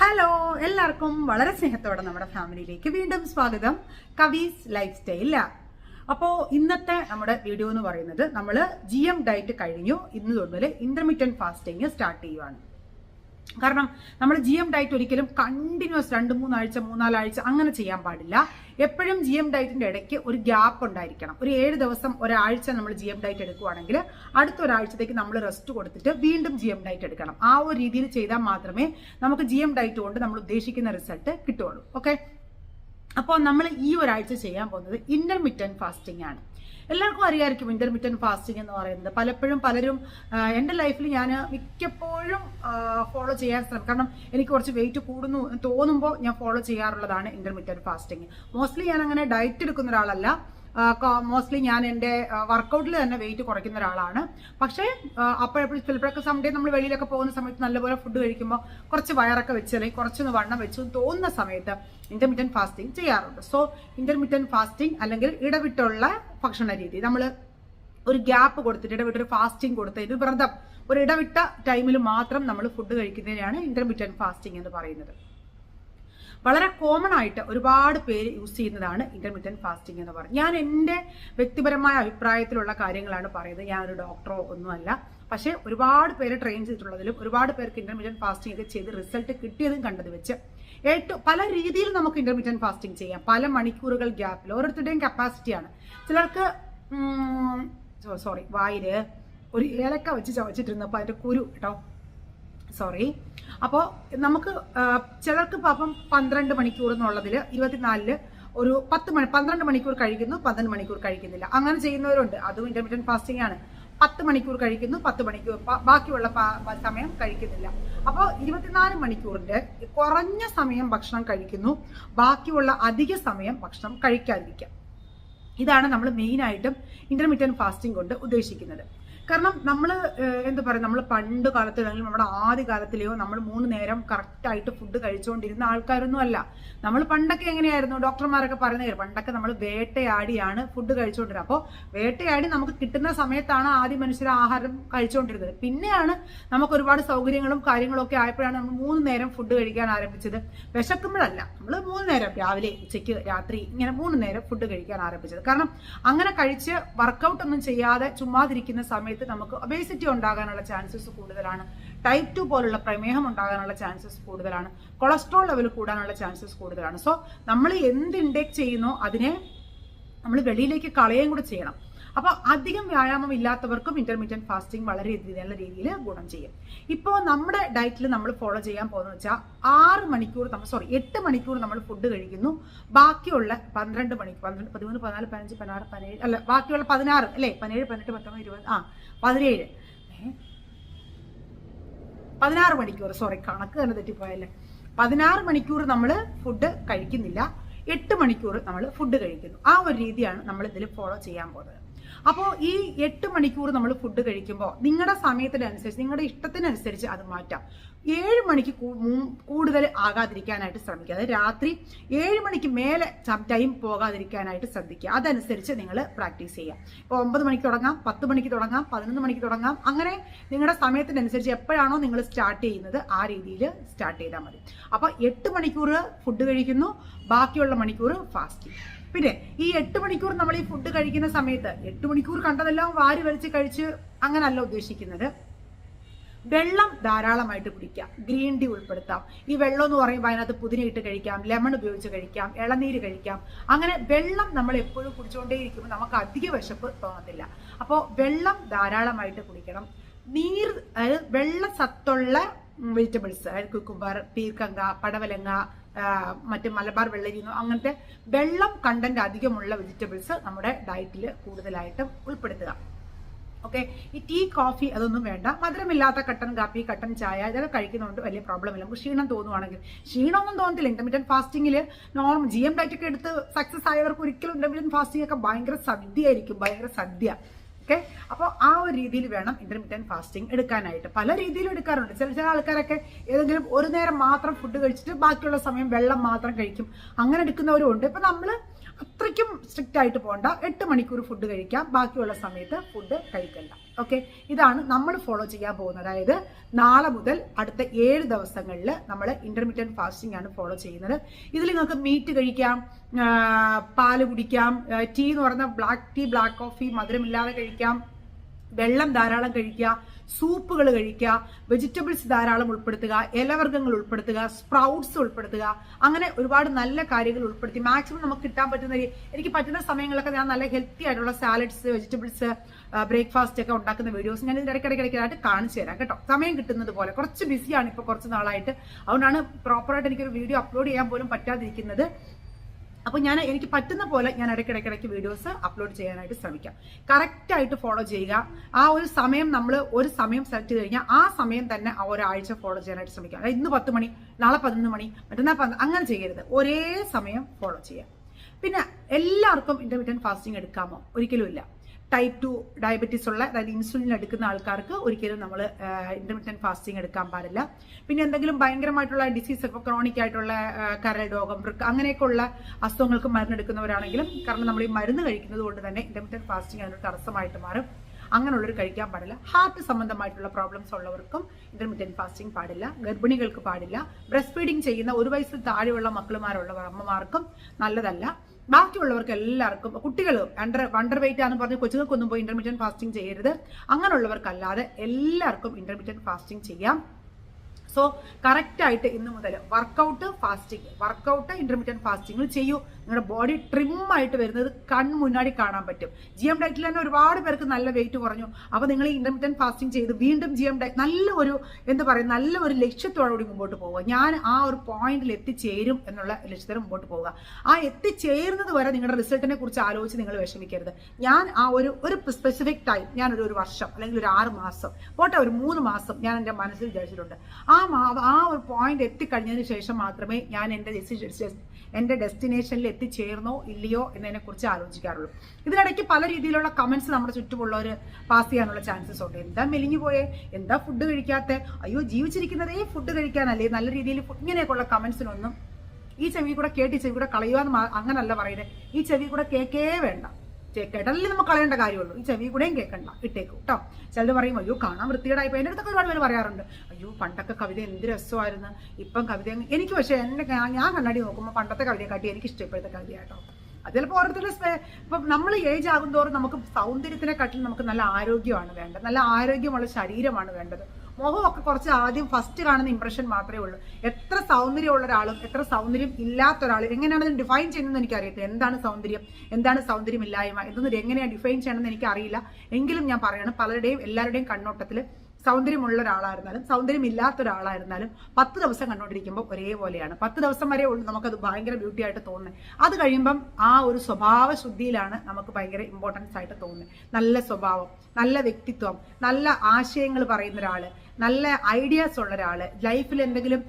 Hello എല്ലാവർക്കും വളരെ സ്നേഹത്തോടെ നമ്മുടെ ഫാമിലിയിലേക്ക് വീണ്ടും സ്വാഗതം. കവീസ് ലൈഫ് സ്റ്റൈൽ അപ്പോൾ ഇന്നത്തെ നമ്മുടെ വീഡിയോ എന്ന് പറയുന്നത് നമ്മൾ ജി എം ഡയറ്റ് കഴിഞ്ഞു. ഇന്ന് തൊട്ട് ഇന്റർമീഡിയറ്റ് ഫാസ്റ്റിംഗ് സ്റ്റാർട്ട് ചെയ്യുവാണ്. കാരണം നമ്മൾ ജി എം ഡയറ്റ് ഒരിക്കലും കണ്ടിന്യൂസ് രണ്ട് മൂന്നാഴ്ച മൂന്നാലാഴ്ച അങ്ങനെ ചെയ്യാൻ പാടില്ല. എപ്പോഴും ജി എം ഡയറ്റിന്റെ ഇടയ്ക്ക് ഒരു ഗ്യാപ്പ് ഉണ്ടായിരിക്കണം. ഒരു ഏഴ് ദിവസം ഒരാഴ്ച നമ്മൾ ജി എം ഡയറ്റ് എടുക്കുവാണെങ്കിൽ അടുത്ത ഒരാഴ്ചത്തേക്ക് നമ്മൾ റെസ്റ്റ് കൊടുത്തിട്ട് വീണ്ടും ജി എം ഡയറ്റ് എടുക്കണം. ആ ഒരു രീതിയിൽ ചെയ്താൽ മാത്രമേ നമുക്ക് ജി എം ഡയറ്റ് കൊണ്ട് നമ്മൾ ഉദ്ദേശിക്കുന്ന റിസൾട്ട് കിട്ടുകയുള്ളൂ. ഓക്കെ അപ്പോൾ നമ്മൾ ഈ ഒരാഴ്ച ചെയ്യാൻ പോകുന്നത് ഇന്റർമീഡിയറ്റ് ഫാസ്റ്റിംഗ് ആണ്. എല്ലാവർക്കും അറിയാമായിരിക്കും ഇന്റർമീഡിയറ്റ് ഫാസ്റ്റിംഗ് എന്ന് പറയുന്നത്. പലപ്പോഴും പലരും എന്റെ ലൈഫിൽ ഞാൻ മിക്കപ്പോഴും ഫോളോ ചെയ്യാൻ ശ്രമിക്കും കാരണം എനിക്ക് കുറച്ച് വെയിറ്റ് കൂടുന്നു തോന്നുമ്പോൾ ഞാൻ ഫോളോ ചെയ്യാറുള്ളതാണ് ഇന്റർമീഡിയറ്റ് ഫാസ്റ്റിംഗ് മോസ്റ്റ്ലി ഞാൻ അങ്ങനെ ഡയറ്റ് എടുക്കുന്ന ഒരാളല്ല. മോസ്റ്റ്ലി ഞാൻ എന്റെ വർക്കൗട്ടിൽ തന്നെ വെയിറ്റ് കുറയ്ക്കുന്ന ഒരാളാണ്. പക്ഷേ അപ്പോഴെപ്പോഴും ചിലപ്പോഴൊക്കെ സംഡേ നമ്മൾ വെളിയിലൊക്കെ പോകുന്ന സമയത്ത് നല്ലപോലെ ഫുഡ് കഴിക്കുമ്പോൾ കുറച്ച് വയറൊക്കെ വെച്ച് അല്ലെങ്കിൽ കുറച്ചൊന്ന് വണ്ണം വെച്ചു തോന്നുന്ന സമയത്ത് ഇന്റർമീഡിയൻ ഫാസ്റ്റിംഗ് ചെയ്യാറുണ്ട്. സോ ഇന്റർമീഡിയൻ ഫാസ്റ്റിംഗ് അല്ലെങ്കിൽ ഇടവിട്ടുള്ള ഭക്ഷണ രീതി. നമ്മൾ ഒരു ഗ്യാപ്പ് കൊടുത്തിട്ട് ഇടവിട്ട് ഒരു ഫാസ്റ്റിംഗ് കൊടുത്ത് ഇത് വ്രതം. ഒരു ഇടവിട്ട ടൈമിൽ മാത്രം നമ്മൾ ഫുഡ് കഴിക്കുന്നതിനാണ് ഇന്റർമീഡിയൻ ഫാസ്റ്റിംഗ് എന്ന് പറയുന്നത്. വളരെ കോമൺ ആയിട്ട് ഒരുപാട് പേര് യൂസ് ചെയ്യുന്നതാണ് ഇന്റർമീഡിയറ്റ് ഫാസ്റ്റിംഗ് എന്ന് പറയുന്നത് ഞാൻ എന്റെ വ്യക്തിപരമായ അഭിപ്രായത്തിലുള്ള കാര്യങ്ങളാണ് പറയുന്നത്. ഞാൻ ഒരു ഡോക്ടറോ ഒന്നുമല്ല പക്ഷേ ഒരുപാട് പേര് ട്രെയിൻ ചെയ്തിട്ടുള്ളതിലും ഒരുപാട് പേർക്ക് ഇന്റർമീഡിയറ്റ് ഫാസ്റ്റിംഗ് ഒക്കെ ചെയ്ത് റിസൾട്ട് കിട്ടിയതും കണ്ടത് വെച്ച് ഏറ്റവും പല രീതിയിൽ നമുക്ക് ഇന്റർമീഡിയറ്റ് ഫാസ്റ്റിംഗ് ചെയ്യാം. പല മണിക്കൂറുകൾ ഗ്യാപ്പിൽ ഓരോരുത്തരുടെയും കപ്പാസിറ്റിയാണ് ചിലർക്ക് സോറി വായിൽ ഒരു ഏലക്ക വെച്ച് ചവച്ചിട്ടിരുന്നപ്പോൾ അതിന്റെ കുരു കേട്ടോ. സോറി അപ്പോൾ നമുക്ക് ചിലർക്ക് പാപ്പം പന്ത്രണ്ട് മണിക്കൂർ എന്നുള്ളതിൽ ഇരുപത്തിനാലിൽ ഒരു പത്ത് മണി പന്ത്രണ്ട് മണിക്കൂർ കഴിക്കുന്നു പന്ത്രണ്ട് മണിക്കൂർ കഴിക്കുന്നില്ല. അങ്ങനെ ചെയ്യുന്നവരുണ്ട്. അതും ഇന്റർമീഡിയറ്റ് ഫാസ്റ്റിംഗ് ആണ്. പത്ത് മണിക്കൂർ കഴിക്കുന്നു പത്ത് മണിക്കൂർ ബാക്കിയുള്ള സമയം കഴിക്കുന്നില്ല. അപ്പോൾ ഇരുപത്തിനാല് മണിക്കൂറിന്റെ കുറഞ്ഞ സമയം ഭക്ഷണം കഴിക്കുന്നു ബാക്കിയുള്ള അധിക സമയം ഭക്ഷണം കഴിക്കാതിരിക്കുക. ഇതാണ് നമ്മൾ മെയിനായിട്ടും ഇന്റർമീഡിയറ്റ് ഫാസ്റ്റിംഗ് കൊണ്ട് ഉദ്ദേശിക്കുന്നത്. കാരണം നമ്മൾ എന്താ പറയുക നമ്മൾ പണ്ട് കാലത്തിലാണെങ്കിലും നമ്മുടെ ആദ്യ കാലത്തിലെയോ നമ്മൾ മൂന്ന് നേരം കറക്റ്റായിട്ട് ഫുഡ് കഴിച്ചുകൊണ്ടിരുന്ന ആൾക്കാരൊന്നും അല്ല. നമ്മൾ പണ്ടൊക്കെ എങ്ങനെയായിരുന്നു? ഡോക്ടർമാരൊക്കെ പറയുന്ന കാര്യം പണ്ടൊക്കെ നമ്മൾ വേട്ടയാടിയാണ് ഫുഡ് കഴിച്ചുകൊണ്ടിരുന്നത് അപ്പോൾ വേട്ടയാടി നമുക്ക് കിട്ടുന്ന സമയത്താണ് ആദ്യ മനുഷ്യർ ആഹാരം കഴിച്ചുകൊണ്ടിരുന്നത് പിന്നെയാണ് നമുക്ക് ഒരുപാട് സൗകര്യങ്ങളും കാര്യങ്ങളും ഒക്കെ ആയപ്പോഴാണ് നമ്മൾ മൂന്ന് നേരം ഫുഡ് കഴിക്കാൻ ആരംഭിച്ചത്. വിശക്കുമ്പോഴല്ല നമ്മൾ മൂന്ന് നേരം രാവിലെ ഉച്ചയ്ക്ക് രാത്രി ഇങ്ങനെ മൂന്ന് നേരം ഫുഡ് കഴിക്കാൻ ആരംഭിച്ചത്. കാരണം അങ്ങനെ കഴിച്ച് വർക്കൗട്ട് ഒന്നും ചെയ്യാതെ ചുമ്മാതിരിക്കുന്ന സമയത്ത് നമുക്ക് ഒബേസിറ്റി ഉണ്ടാകാനുള്ള ചാൻസസ് കൂടുതലാണ്. ടൈപ്പ് ടു പോലുള്ള പ്രമേഹം ഉണ്ടാകാനുള്ള ചാൻസസ് കൂടുതലാണ്. കൊളസ്ട്രോൾ ലെവൽ കൂടാനുള്ള ചാൻസസ് കൂടുതലാണ്. സോ നമ്മൾ എന്ത് ഇൻടേക്ക് ചെയ്യുന്നോ അതിനെ നമ്മൾ വെളിയിലേക്ക് കളയുകയും കൂടെ ചെയ്യണം. അപ്പോൾ അധികം വ്യായാമം ഇല്ലാത്തവർക്കും ഇന്റർമീഡിയറ്റ് ഫാസ്റ്റിംഗ് വളരെ നല്ല രീതിയിൽ ഗുണം ചെയ്യും. ഇപ്പോൾ നമ്മുടെ ഡയറ്റിൽ നമ്മൾ ഫോളോ ചെയ്യാൻ പോകുന്നത് വെച്ചാൽ ആറ് മണിക്കൂർ നമ്മൾ സോറി എട്ട് മണിക്കൂർ നമ്മൾ ഫുഡ് കഴിക്കുന്നു. ബാക്കിയുള്ള പന്ത്രണ്ട് മണിക്കൂർ പന്ത്രണ്ട് പതിമൂന്ന് പതിനാല് പതിനഞ്ച് പതിനാറ് പതിനേഴ് അല്ല ബാക്കിയുള്ള പതിനാറ് അല്ലേ? പതിനേഴ് പതിനെട്ട് പത്തൊമ്പത് ഇരുപത് ആ പതിനേഴ്? പതിനാറ് മണിക്കൂർ സോറി കണക്ക് തന്നെ തെറ്റിപ്പോയല്ലേ? പതിനാറ് മണിക്കൂർ നമ്മൾ ഫുഡ് കഴിക്കുന്നില്ല. എട്ട് മണിക്കൂർ നമ്മൾ ഫുഡ് കഴിക്കുന്നു. ആ ഒരു രീതിയാണ് നമ്മൾ ഇതിൽ ഫോളോ ചെയ്യാൻ പോകുന്നത്. അപ്പോൾ ഈ എട്ട് മണിക്കൂർ നമ്മൾ ഫുഡ് കഴിക്കുമ്പോൾ നിങ്ങളുടെ സമയത്തിനനുസരിച്ച് നിങ്ങളുടെ ഇഷ്ടത്തിനനുസരിച്ച് അത് മാറ്റാം. ഏഴ് മണിക്ക് കൂടുതൽ ആകാതിരിക്കാനായിട്ട് ശ്രമിക്കുക. അതായത് രാത്രി ഏഴ് മണിക്ക് മേലെ ടൈം പോകാതിരിക്കാനായിട്ട് ശ്രദ്ധിക്കുക. അതനുസരിച്ച് നിങ്ങൾ പ്രാക്ടീസ് ചെയ്യുക. ഇപ്പോൾ ഒമ്പത് മണിക്ക് തുടങ്ങാം പത്ത് മണിക്ക് തുടങ്ങാം പതിനൊന്ന് മണിക്ക് തുടങ്ങാം. അങ്ങനെ നിങ്ങളുടെ സമയത്തിനനുസരിച്ച് എപ്പോഴാണോ നിങ്ങൾ സ്റ്റാർട്ട് ചെയ്യുന്നത് ആ രീതിയിൽ സ്റ്റാർട്ട് ചെയ്താൽ മതി. അപ്പോൾ എട്ട് മണിക്കൂർ ഫുഡ് കഴിക്കുന്നു ബാക്കിയുള്ള മണിക്കൂർ ഫാസ്റ്റിംഗ് പിന്നെ ഈ എട്ട് മണിക്കൂർ നമ്മൾ ഈ ഫുഡ് കഴിക്കുന്ന സമയത്ത് എട്ട് മണിക്കൂർ കണ്ടതെല്ലാം വാരി വലിച്ച് കഴിച്ച് അങ്ങനല്ല ഉദ്ദേശിക്കുന്നത്. വെള്ളം ധാരാളമായിട്ട് കുടിക്കാം. ഗ്രീൻ ടീ ഉൾപ്പെടുത്താം. ഈ വെള്ളം എന്ന് പറയുമ്പോൾ അതിനകത്ത് പുതിനയിട്ട് കഴിക്കാം ലെമൺ ഉപയോഗിച്ച് കഴിക്കാം ഇളനീര് കഴിക്കാം. അങ്ങനെ വെള്ളം നമ്മൾ എപ്പോഴും കുടിച്ചുകൊണ്ടേയിരിക്കുമ്പോൾ നമുക്ക് അധിക വിശപ്പ് തോന്നത്തില്ല. അപ്പോൾ വെള്ളം ധാരാളമായിട്ട് കുടിക്കണം. നീർ വെള്ള സത്തുള്ള വെജിറ്റബിൾസ് അതായത് കുക്കുംബർ പീർക്കങ്ക പടവലങ്ങ മറ്റ് മലബാർ വെള്ളരിയുന്നു. അങ്ങനത്തെ വെള്ളം കണ്ടന്റ് അധികമുള്ള വെജിറ്റബിൾസ് നമ്മുടെ ഡയറ്റിൽ കൂടുതലായിട്ടും ഉൾപ്പെടുത്തുക. ഓക്കെ ഈ ടീ കോഫി അതൊന്നും വേണ്ട. മധുരമില്ലാത്ത കട്ടൻ കാപ്പി കട്ടൻ ചായ ഇതൊക്കെ കഴിക്കുന്നതുകൊണ്ട് വലിയ പ്രോബ്ലം ഇല്ല. നമുക്ക് ക്ഷീണം തോന്നുവാണെങ്കിൽ. ക്ഷീണമൊന്നും തോന്നത്തില്ല. ഇന്റർമീഡിയറ്റ് ഫാസ്റ്റിംഗിൽ നോർമൽ ജി എം ഡയറ്റ് ഒക്കെ എടുത്ത് സക്സസ് ആയവർക്ക് ഒരിക്കലും ഇന്റർമീഡിയറ്റ് ഫാസ്റ്റിംഗ് ഒക്കെ ഭയങ്കര സദ്യ ആയിരിക്കും ഭയങ്കര സദ്യ. ഓക്കെ? അപ്പോൾ ആ ഒരു രീതിയിൽ വേണം ഇന്റർമീഡിയറ്റ് ഫാസ്റ്റിംഗ് എടുക്കാനായിട്ട്. പല രീതിയിലും എടുക്കാറുണ്ട്. ചില ചില ആൾക്കാരൊക്കെ ഏതെങ്കിലും ഒരു നേരം മാത്രം ഫുഡ് കഴിച്ചിട്ട് ബാക്കിയുള്ള സമയം വെള്ളം മാത്രം കഴിക്കും. അങ്ങനെ എടുക്കുന്നവരും ഉണ്ട്. ഇപ്പൊ നമ്മൾ അത്രയ്ക്കും സ്ട്രിക്റ്റ് ആയിട്ട് പോകണ്ട എട്ട് മണിക്കൂർ ഫുഡ് കഴിക്കാം. ബാക്കിയുള്ള സമയത്ത് ഫുഡ് കഴിക്കണ്ട. ഓക്കെ ഇതാണ് നമ്മൾ ഫോളോ ചെയ്യാൻ പോകുന്നത്. അതായത് നാളെ മുതൽ അടുത്ത ഏഴ് ദിവസങ്ങളിൽ നമ്മൾ ഇന്റർമീഡിയറ്റ് ഫാസ്റ്റിംഗ് ആണ് ഫോളോ ചെയ്യുന്നത്. ഇതിൽ നിങ്ങൾക്ക് മീറ്റ് കഴിക്കാം പാൽ കുടിക്കാം ടീ എന്ന് പറയുന്ന ബ്ലാക്ക് ടീ ബ്ലാക്ക് കോഫി മധുരമില്ലാതെ കഴിക്കാം. വെള്ളം ധാരാളം കഴിക്കുക സൂപ്പുകൾ കഴിക്കുക വെജിറ്റബിൾസ് ധാരാളം ഉൾപ്പെടുത്തുക ഇലവർഗങ്ങൾ ഉൾപ്പെടുത്തുക സ്പ്രൗട്ട്സ് ഉൾപ്പെടുത്തുക അങ്ങനെ ഒരുപാട് നല്ല കാര്യങ്ങൾ ഉൾപ്പെടുത്തി. മാക്സിമം നമുക്ക് കിട്ടാൻ പറ്റുന്ന എനിക്ക് പറ്റുന്ന സമയങ്ങളൊക്കെ ഞാൻ നല്ല ഹെൽത്തി ആയിട്ടുള്ള സാലഡ്സ് വെജിറ്റബിൾസ് ബ്രേക്ക്ഫാസ്റ്റ് ഒക്കെ ഉണ്ടാക്കുന്ന വീഡിയോസ് ഞാൻ ഇടയ്ക്കിടയ്ക്കിടയ്ക്കായിട്ട് കാണിച്ചു തരാം കേട്ടോ. സമയം കിട്ടുന്നത് പോലെ. കുറച്ച് ബിസിയാണ് ഇപ്പോൾ കുറച്ച് നാളായിട്ട്. അതുകൊണ്ടാണ് പ്രോപ്പറായിട്ട് എനിക്കൊരു വീഡിയോ അപ്ലോഡ് ചെയ്യാൻ പോലും പറ്റാതിരിക്കുന്നത്. അപ്പോൾ ഞാൻ എനിക്ക് പറ്റുന്ന പോലെ ഞാൻ ഇടയ്ക്കിടയ്ക്കിടയ്ക്ക് വീഡിയോസ് അപ്ലോഡ് ചെയ്യാനായിട്ട് ശ്രമിക്കാം. കറക്റ്റായിട്ട് ഫോളോ ചെയ്യുക. ആ ഒരു സമയം നമ്മൾ ഒരു സമയം സെലക്ട് ചെയ്ത് കഴിഞ്ഞാൽ ആ സമയം തന്നെ ആ ഒരാഴ്ച ഫോളോ ചെയ്യാനായിട്ട് ശ്രമിക്കാം. അതായത് ഇന്ന് പത്ത് മണി നാളെ പതിനൊന്ന് മണി മറ്റന്നാൾ പതിനൊന്ന് അങ്ങനെ ചെയ്യരുത്. ഒരേ സമയം ഫോളോ ചെയ്യുക. പിന്നെ എല്ലാവർക്കും ഇന്റർമീഡിയൻ ഫാസ്റ്റിംഗ് എടുക്കാമോ? ഒരിക്കലും ഇല്ല. ടൈപ്പ് ടു ഡയബറ്റീസ് ഉള്ള അതായത് ഇൻസുലിൻ എടുക്കുന്ന ആൾക്കാർക്ക് ഒരിക്കലും നമ്മൾ ഇന്റർമീഡിയറ്റ് ഫാസ്റ്റിംഗ് എടുക്കാൻ പാടില്ല. പിന്നെ എന്തെങ്കിലും ഭയങ്കരമായിട്ടുള്ള ഡിസീസ് ഇപ്പോൾ ക്രോണിക് ആയിട്ടുള്ള കരൾ രോഗം വൃക്ക അങ്ങനെയൊക്കെയുള്ള അസുഖങ്ങൾക്ക് മരുന്ന് എടുക്കുന്നവരാണെങ്കിലും കാരണം നമ്മൾ ഈ മരുന്ന് കഴിക്കുന്നത് കൊണ്ട് തന്നെ ഇന്റർമീഡിയറ്റ് ഫാസ്റ്റിംഗ് അതിനൊരു തടസ്സമായിട്ട് മാറും. അങ്ങനെയുള്ളവർ കഴിക്കാൻ പാടില്ല. ഹാർട്ട് സംബന്ധമായിട്ടുള്ള പ്രോബ്ലംസ് ഉള്ളവർക്കും ഇന്റർമീഡിയറ്റ് ഫാസ്റ്റിംഗ് പാടില്ല. ഗർഭിണികൾക്ക് പാടില്ല. ബ്രസ്റ്റ് ഫീഡിംഗ് ചെയ്യുന്ന ഒരു വയസ്സിൽ താഴെയുള്ള മക്കളുമാരുള്ള അമ്മമാർക്കും നല്ലതല്ല. ബാക്കിയുള്ളവർക്ക് എല്ലാവർക്കും കുട്ടികൾ അണ്ടർ വണ്ടർ വെയിറ്റ് ആണെന്ന് പറഞ്ഞ് കൊച്ചുങ്ങൾക്കൊന്നും പോയി ഇന്റർമീഡിയറ്റ് ഫാസ്റ്റിംഗ് ചെയ്യരുത്. അങ്ങനെയുള്ളവർക്കല്ലാതെ എല്ലാവർക്കും ഇന്റർമീഡിയറ്റ് ഫാസ്റ്റിംഗ് ചെയ്യാം. സോ കറക്റ്റ് ആയിട്ട് ഇന്ന് മുതൽ workout fasting workout intermediate fasting ചെയ്യൂ. നിങ്ങളുടെ ബോഡി ട്രിം ആയിട്ട് വരുന്നത് കൺ മുന്നാടി കാണാൻ പറ്റും. ജി എം ഡയറ്റിൽ തന്നെ ഒരുപാട് പേർക്ക് നല്ല വെയിറ്റ് കുറഞ്ഞു. അപ്പോൾ നിങ്ങൾ ഇന്റർമീഡിയറ്റ് ഫാസ്റ്റിംഗ് ചെയ്ത് വീണ്ടും ജി എം ഡയറ്റ് നല്ല ഒരു എന്താ പറയുക നല്ല ഒരു ലക്ഷ്യത്തോടുകൂടി മുമ്പോട്ട് പോവുക. ഞാൻ ആ ഒരു പോയിന്റിൽ എത്തിച്ചേരും എന്നുള്ള ലക്ഷ്യത്തിൽ മുമ്പോട്ട് പോവുക. ആ എത്തിച്ചേരുന്നത് വരെ നിങ്ങളുടെ റിസൾട്ടിനെ കുറിച്ച് ആലോചിച്ച് നിങ്ങൾ വിഷമിക്കരുത്. ഞാൻ ആ ഒരു ഒരു സ്പെസിഫിക് ടൈം ഞാൻ ഒരു വർഷം അല്ലെങ്കിൽ ഒരു ആറ് മാസം പോട്ടെ ഒരു മൂന്ന് മാസം ഞാൻ എന്റെ മനസ്സിൽ വിചാരിച്ചിട്ടുണ്ട്. ആ ആ ഒരു പോയിന്റ് എത്തിക്കഴിഞ്ഞതിന് ശേഷം മാത്രമേ ഞാൻ എന്റെ എന്റെ ഡെസ്റ്റിനേഷനിൽ എത്തിച്ചേർന്നോ ഇല്ലയോ എന്നതിനെക്കുറിച്ച് ആലോചിക്കാറുള്ളൂ. ഇതിനിടയ്ക്ക് പല രീതിയിലുള്ള കമൻസ് നമ്മുടെ ചുറ്റുമുള്ളവർ പാസ് ചെയ്യാനുള്ള ചാൻസസ് ഉണ്ട്. എന്താ മെലിഞ്ഞു പോയേ? എന്താ ഫുഡ് കഴിക്കാത്ത? അയ്യോ ജീവിച്ചിരിക്കുന്നതേ ഫുഡ് കഴിക്കാനല്ലേ? നല്ല രീതിയിൽ ഇങ്ങനെയൊക്കെയുള്ള കമൻസിനൊന്നും ഈ ചെവി കൂടെ കേട്ട് ചെവി കൂടെ മാ- അങ്ങനല്ല പറയുന്നത് ഈ ചെവി കൂടെ കേക്കേ വേണ്ട. കേട്ടാലല്ലേ നമുക്ക് കളയേണ്ട കാര്യമുള്ളൂ. ഈ ചെവി കൂടെയും കേൾക്കണ്ട ഇട്ടേക്കും കേട്ടോ ചിലർ പറയും അയ്യോ കാണാൻ വൃത്തികേടായി എന്റെ അടുത്തൊക്കെ ഒരുപാട് പേര് പറയാറുണ്ട്. അയ്യോ പണ്ടൊക്കെ കവിത എന്ത് രസമായിരുന്നു. ഇപ്പം കവിത എനിക്ക് പക്ഷേ എന്റെ ഞാൻ- കണ്ണാടി നോക്കുമ്പോൾ പണ്ടത്തെ കവിതയെ കാട്ടി എനിക്ക് ഇഷ്ടപ്പെടുത്ത കവിത കേട്ടോ അത് ചിലപ്പോൾ ഓരോരുത്തരുടെ ഇപ്പം നമ്മൾ ഏജ് ആകും തോറും നമുക്ക് സൗന്ദര്യത്തിനെ കാട്ടിൽ നമുക്ക് നല്ല ആരോഗ്യമാണ് വേണ്ടത്. നല്ല ആരോഗ്യമുള്ള ശരീരമാണ് വേണ്ടത്. മുഖമൊക്കെ കുറച്ച് ആദ്യം ഫസ്റ്റ് കാണുന്ന ഇംപ്രഷൻ മാത്രമേ ഉള്ളൂ. എത്ര സൗന്ദര്യമുള്ള ഒരാളും എത്ര സൗന്ദര്യം ഇല്ലാത്ത ഒരാളും എങ്ങനെയാണ് അതിന് ഡിഫൈൻ ചെയ്യുന്നത് എനിക്കറിയത്തില്ല. എന്താണ് സൗന്ദര്യം? എന്താണ് സൗന്ദര്യമില്ലായ്മ? എന്നൊന്നും എങ്ങനെയാണ് ഡിഫൈൻ ചെയ്യണമെന്ന് എനിക്കറിയില്ല. എങ്കിലും ഞാൻ പറയണം പലരുടെയും എല്ലാവരുടെയും കണ്ണോട്ടത്തിൽ സൗന്ദര്യമുള്ള ഒരാളായിരുന്നാലും സൗന്ദര്യമില്ലാത്ത ഒരാളായിരുന്നാലും പത്ത് ദിവസം കണ്ടുകൊണ്ടിരിക്കുമ്പോൾ ഒരേപോലെയാണ്. പത്ത് ദിവസം വരെ ഉള്ളൂ നമുക്കത് ഭയങ്കര ബ്യൂട്ടി ആയിട്ട് തോന്നുന്നത് അത് കഴിയുമ്പം ആ ഒരു സ്വഭാവ ശുദ്ധിയിലാണ് നമുക്ക് ഭയങ്കര ഇമ്പോർട്ടൻസ് ആയിട്ട് തോന്നുന്നത് നല്ല സ്വഭാവം നല്ല വ്യക്തിത്വം നല്ല ആശയങ്ങൾ പറയുന്ന ഒരാൾ നല്ല ഐഡിയാസ് ഉള്ള ഒരാൾ ലൈഫിൽ എന്തെങ്കിലും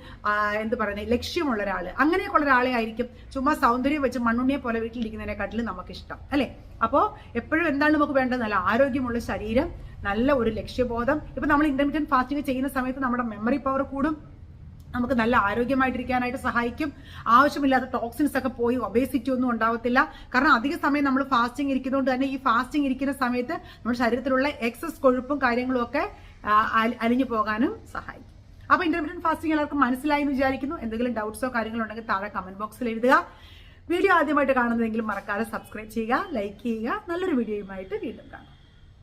എന്ത് പറയുന്നത് ലക്ഷ്യമുള്ള ഒരാൾ അങ്ങനെയൊക്കെ ഒരാളെ ആയിരിക്കും ചുമ്മാ സൗന്ദര്യം വെച്ച് മണ്ണുണ്ണിയെ പോലെ വീട്ടിലിരിക്കുന്നതിനെക്കാട്ടിലും നമുക്കിഷ്ടം അല്ലേ? അപ്പോൾ എപ്പോഴും എന്താണ് നമുക്ക് വേണ്ടത്? നല്ല ആരോഗ്യമുള്ള ശരീരം നല്ല ഒരു ലക്ഷ്യബോധം. ഇപ്പൊ നമ്മൾ ഇന്റർമീഡിയറ്റ് ഫാസ്റ്റിംഗ് ചെയ്യുന്ന സമയത്ത് നമ്മുടെ മെമ്മറി പവർ കൂടും. നമുക്ക് നല്ല ആരോഗ്യമായിട്ടിരിക്കാനായിട്ട് സഹായിക്കും. ആവശ്യമില്ലാത്ത ടോക്സിൻസ് ഒക്കെ പോയി ഒബേസിറ്റി ഒന്നും ഉണ്ടാവത്തില്ല. കാരണം അധിക സമയം നമ്മൾ ഫാസ്റ്റിംഗ് ഇരിക്കുന്നതുകൊണ്ട് തന്നെ ഈ ഫാസ്റ്റിംഗ് ഇരിക്കുന്ന സമയത്ത് നമ്മുടെ ശരീരത്തിലുള്ള എക്സസ് കൊഴുപ്പും കാര്യങ്ങളും ഒക്കെ അലിഞ്ഞു പോകാനും സഹായിക്കും. അപ്പോൾ ഇന്റർമീഡിയറ്റ് ഫാസ്റ്റിംഗ് എല്ലാവർക്കും മനസ്സിലായി എന്ന് വിചാരിക്കുന്നു. എന്തെങ്കിലും ഡൗട്ട്സോ കാര്യങ്ങളോ ഉണ്ടെങ്കിൽ താഴെ കമന്റ് ബോക്സിൽ എഴുതുക. വീഡിയോ ആദ്യമായിട്ട് കാണുന്നതെങ്കിലും മറക്കാതെ സബ്സ്ക്രൈബ് ചെയ്യുക ലൈക്ക് ചെയ്യുക. നല്ലൊരു വീഡിയോയുമായിട്ട് വീണ്ടും കാണാം.